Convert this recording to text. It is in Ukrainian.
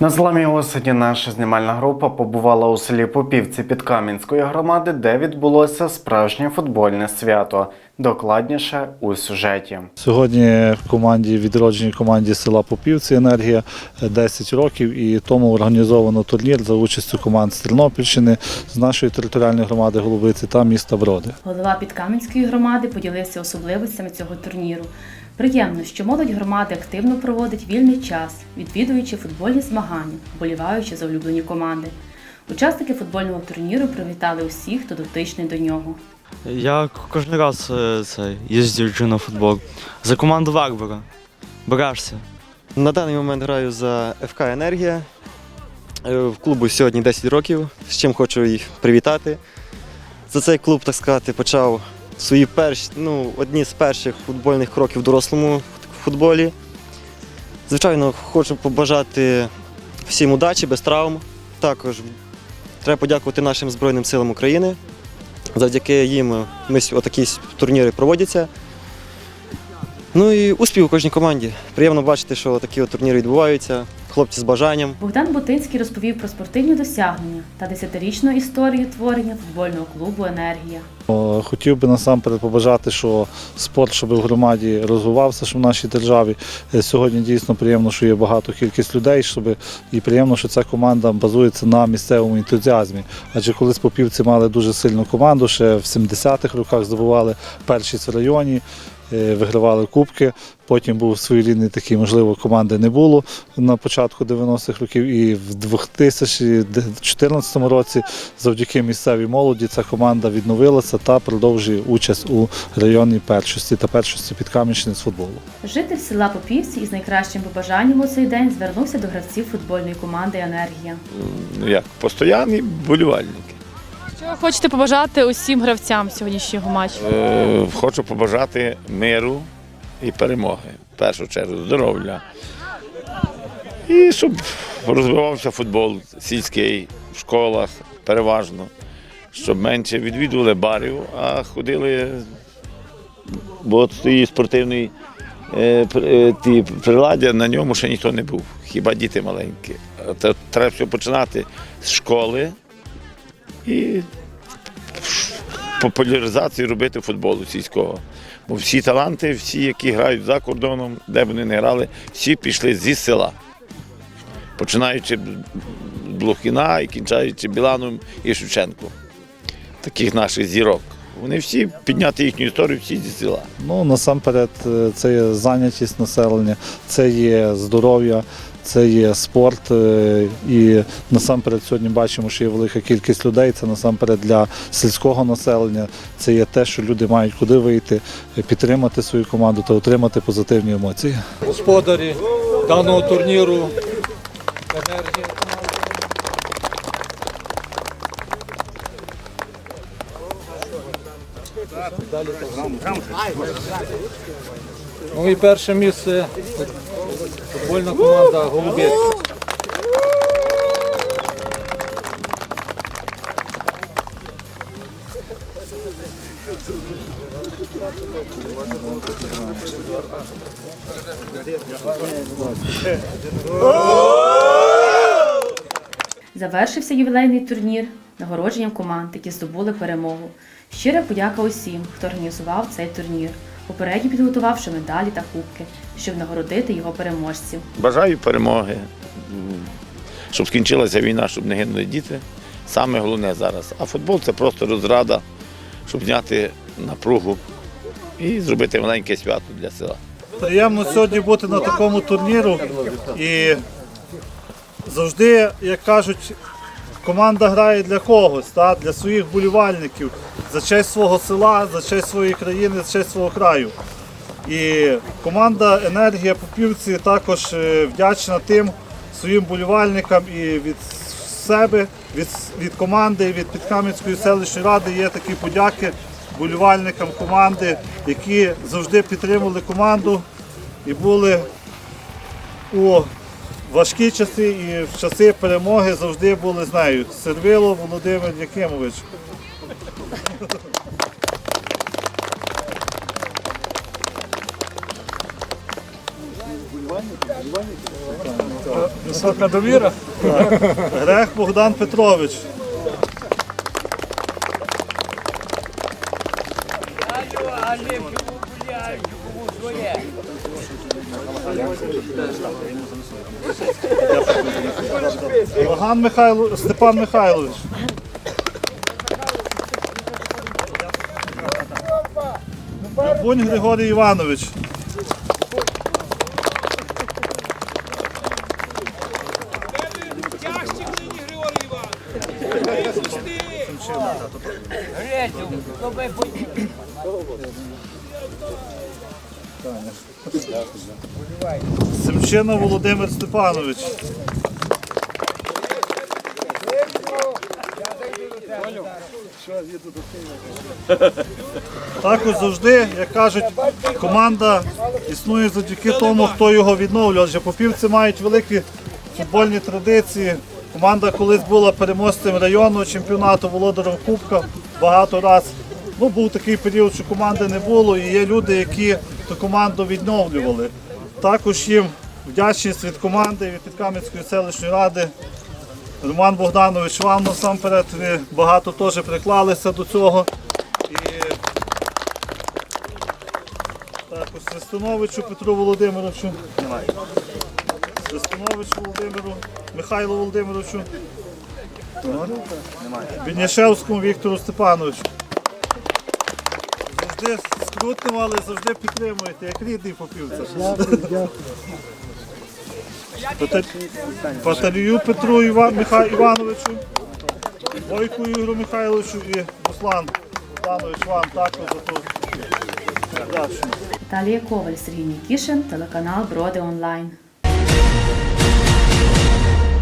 На зламі осені наша знімальна група побувала у селі Попівці Підкам'янської громади, де відбулося справжнє футбольне свято. Докладніше у сюжеті. Сьогодні в команді відродженій команді села Попівці енергія 10 років і тому організовано турнір за участю команд з Тернопільщини, з нашої територіальної громади Голубиці та міста Броди. Голова Підкам'янської громади поділився особливостями цього турніру. Приємно, що молодь громади активно проводить вільний час, відвідуючи футбольні змагання, вболіваючи за улюблені команди. Учасники футбольного турніру привітали усіх, хто дотичний до нього. Я кожен раз е, це, їздю на футбол. За команду Варвара. Брешся. На даний момент граю за ФК Енергія. Е, В клубу сьогодні 10 років, з чим хочу їх привітати. За цей клуб, так сказати, почав свої перші, ну, одні з перших футбольних кроків в дорослому футболі. Звичайно, хочу побажати всім удачі, без травм. Також треба подякувати нашим Збройним силам України. Завдяки їм ми с- отакі турніри проводяться. Ну і успіх у кожній команді. Приємно бачити, що такі от турніри відбуваються. Хлопці з бажанням. Богдан Бутинський розповів про спортивні досягнення та десятирічну історію творення футбольного клубу Енергія. Хотів би насамперед побажати, що спорт, щоб в громаді розвивався, що в нашій державі. Е, Сьогодні дійсно приємно, що є багато кількість людей, щоб і приємно, що ця команда базується на місцевому ентузіазмі. Адже колись попівці мали дуже сильну команду, ще в 70-х роках здобували першість в районі. Е, Вигравали кубки, потім був своєрідний такий, можливо, команди не було на початку 90-х років. І в 2014 році завдяки місцевій молоді ця команда відновилася та продовжує участь у районній першості та першості Підкам'янщини з футболу. Житель села Попівці із найкращим побажанням у цей день звернувся до гравців футбольної команди Енергія. ну як, постоянні болівальники. Що ви хочете побажати усім гравцям сьогоднішнього матчу? Е, хочу побажати миру і перемоги. В першу чергу здоров'я. І щоб розвивався футбол сільський в школах переважно, щоб менше відвідували барів, а ходили, бо стоїть спортивний е, е, ті приладдя, на ньому ще ніхто не був, хіба діти маленькі. Треба все починати з школи і популяризацію робити футболу сільського. Бо всі таланти, всі, які грають за кордоном, де вони не грали, всі пішли зі села. Починаючи з Блохіна і кінчаючи Біланом і Шевченком. Таких наших зірок. Вони всі підняти їхню історію, всі зі села. Ну насамперед, е, це є зайнятість населення, це є здоров'я, це є спорт. е, І насамперед сьогодні бачимо, що є велика кількість людей. Це насамперед для сільського населення. Це є те, що люди мають куди вийти, е, підтримати свою команду та отримати позитивні емоції. господарі даного турніру. Енергія. Ну і перше місце футбольна команда Голубець. Завершився ювілейний турнір нагородженням команд, які здобули перемогу. Щира подяка усім, хто організував цей турнір, попередньо підготувавши медалі та кубки, щоб нагородити його переможців. Бажаю перемоги, щоб скінчилася війна, щоб не гинули діти. Саме головне зараз. А футбол це просто розрада, щоб зняти напругу і зробити маленьке свято для села. Приємно сьогодні бути на такому турніру і завжди, як кажуть, команда грає для когось, та, для своїх болівальників, за честь свого села, за честь своєї країни, за честь свого краю. І команда Енергія Попівці також е, вдячна тим своїм болівальникам і від себе, від, від команди, від Підкам'янської селищної ради є такі подяки болівальникам команди, які завжди підтримували команду і були у важкі часи і в часи перемоги завжди були з нею. Сервило Володимир Якимович. Висока довіра. Грех Богдан Петрович. Лаган Михайло, Степан Михайлович. Бунь Григорій Іванович. Семчина Володимир Степанович. Також завжди, як кажуть, команда існує завдяки тому, хто його відновлював. Адже попівці мають великі футбольні традиції. Команда колись була переможцем районного чемпіонату, володарем Кубка багато разів. Ну, був такий період, що команди не було, і є люди, які ту команду відновлювали. Також їм вдячність від команди, від Підкам'янської селищної ради. Роман Богданович, вам насамперед ви багато теж приклалися до цього. І також Свистуновичу Петру Володимировичу. Немає. Свистуновичу Володимиру, Михайлу Володимировичу. Бідняшевському Віктору Степановичу. Завжди скрутнемо, але завжди підтримуєте, як рідний попівця. Пата- Паталію Петру Іва... Миха... Івановичу, Бойку Ігорю Михайловичу і Руслан Іванович вам також за ту. Наталія Коваль, Сергій Нікішин, телеканал Броди Онлайн.